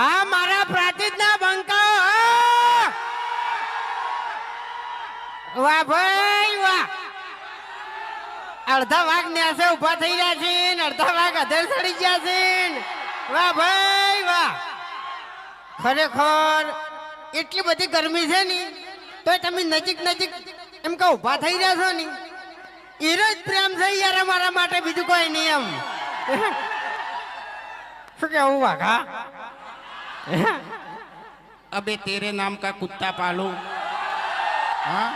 આ મારા પ્રાચીનના બંકાઓ વાહ ભાઈ, વાહ. અડધા વાઘ ન્યાસે ઊભા થઈ ગયા છે અડધા વાઘ અધર સડી ગયા છે વાહ ભાઈ, વાહ. ખરેખર એટલી બધી ગરમી છે ને તો તમે નજીક નજીક એમ કે ઊભા થઈ રહ્યા છો ને. એનો જ પ્રેમ છે યાર મારા માટે, બીજું કોઈ નહીં એમ. શું કેવું વાઘા? અબે તેરે નામ કા કુત્તા પાલો. હા?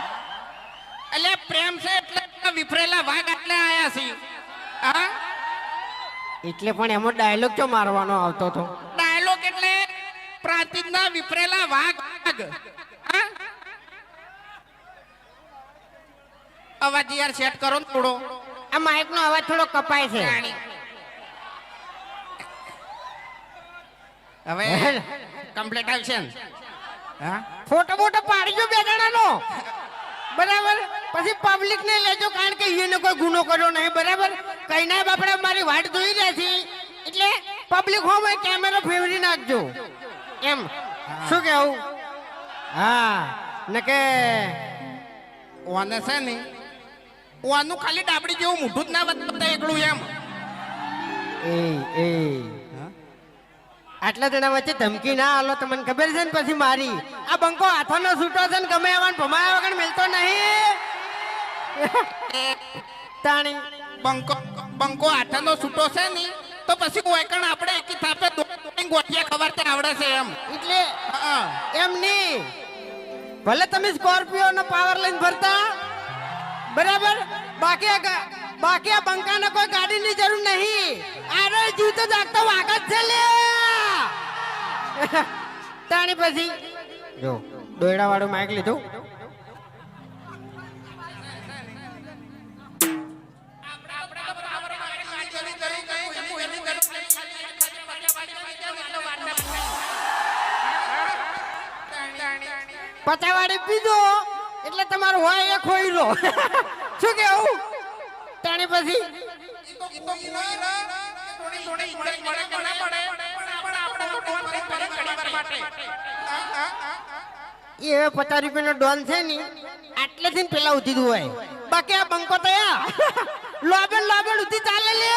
એટલે પ્રેમ છે એટલે વિફરેલા વાઘ એટલે આયા છે. હા? એટલે પણ એમાં ડાયલોગ ચો મારવાનો આવતો હતો? ડાયલોગ એટલે પ્રાંતિજના વિફરેલા વાઘ. હા? અવાજ યાર સેટ કરો થોડો. આ માઇક નો અવાજ થોડો કપાય છે. હવે કમ્પ્લીટ આવશે હા? ફોટો મોટો પાડજો બે જણાનો. બરાબર? પછી પબ્લિક ને લેજો કારણ કે એને કોઈ ગુનો કર્યો નહીં બરાબર? કઈ ના બાપડા મારી વાટ જોઈ રહ્યા છે એટલે પબ્લિક હોમ કેમેરો ફેરવી નાખજો. એમ. શું કેવું? હા. ને કે ઓને છે ને ઓનું ખાલી ડાબડી જેવું મોઢું જ ના બતાવતા એકલું એમ. એ એ. આટલા જણા વચ્ચે ધમકી ના આલો તમને ખબર છે ને પછી મારી. આ બંકો હાથોનો છૂટો છે ને ગમે આવવાનું ભમાયા વગર મિલતો નહીં. તાણી. બંકો બંકો આઠાનો છૂટો છે ને તો પછી કોઈકણ આપણે એકી થાપે ગોઠિયા ખબર તે આવડે છે એમ. એટલે હા. એમ નહીં. ભલે તમે સ્કોર્પિયો નો પાવર લઈને ભરતા બરાબર? બાકી આ બાકી આ બંકાને કોઈ ગાડીની જરૂર નહીં. આરે જીવતો જાગતો વાગત છે લે તાણી પછી જો દોયડા વાળું માઇક લીધું. પચાવાડી પીધો એટલે તમારું હોય એ ખોઈ લો શું કેવું? તાણી પછી એ પચાસ રૂપિયાનો ડોન છે ને આટલે થી પેલા ઉધી હોય બાકી આ બંકો તયા લોબેલ લોબેલ ઉધી ચાલે લે.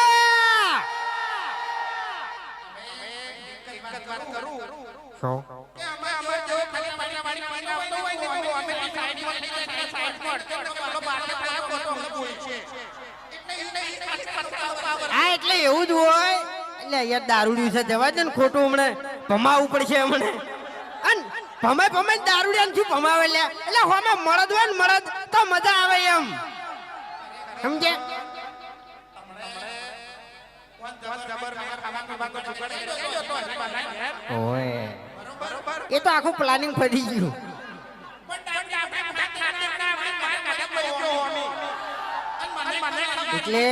શું હા એટલે એવું જ હોય એટલે યાર દારૂડિયું છે, જવા દે ને ખોટું હમણે. ભમાવું પડશે હમણે. અન ભમે ભમાય દારૂડિયા શું ભમાવે એટલે હોમાં મળદ હોય ને મળદ તો મજા આવે એમ. સમજે એ તો આખું પ્લાનિંગ ફરી ગયું. એટલે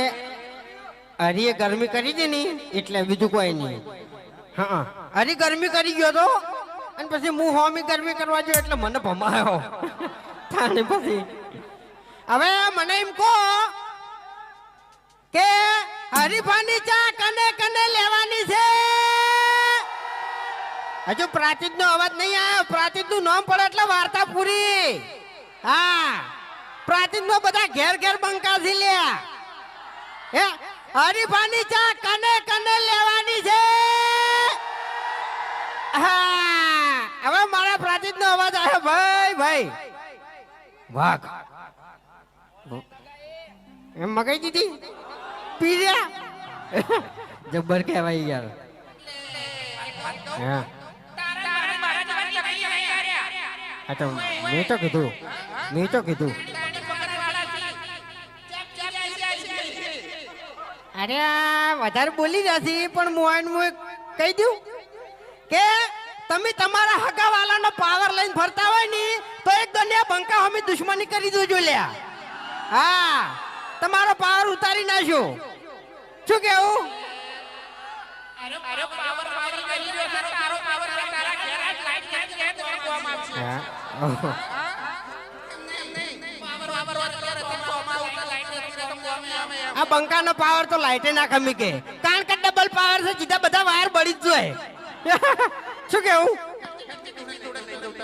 હરીએ ગરમી કરી હતી ને એટલે બીજું કોઈ નહીં. હા. હરી ગરમી કરી ગયો તો અને પછી હું હોમી ગરમી કરવા ગયો એટલે મને ભમાયો. થાને પછી. હવે મને એમ કહો કે હરીફાની ચા કને કને લેવાની છે? હજુ પ્રાચીત નો અવાજ નહીં આવ્યો. પ્રાચીતનું નામ પડે એટલે વાર્તા પૂરી. હા. પ્રાચીન નો બધા ઘેર ઘેર બંકાસી લે હે? હરીફાની ચા કને કને લેવાની છે? હા હવે મારા પ્રાચીન નો અવાજ આવ્યો ભાઈ ભાઈ. વાઘ. એમ મગાઈ દીધી? પીર્યા? જબ્બર કહેવાય યાર. હા. આ તો મેં તો કીધું. મેં તો કીધું. અરે આ વધારે બોલી જશે પણ મોહન હું કહી દઉં કે તમે તમારા હગાવાલાનો પાવર લઈને ફરતા હોય ને તો એક દુનિયા બંકા અમે દુશ્મની કરી દો લ્યા. હા તમારો પાવર ઉતારી નાખ્યો શું કેવું? હા. આ બંકાનો પાવર તો લાઈટે ના ખમી કે કારણ કે ડબલ પાવર છે, સીધા બધા વાયર બળી જ જોઈએ શું કેવું?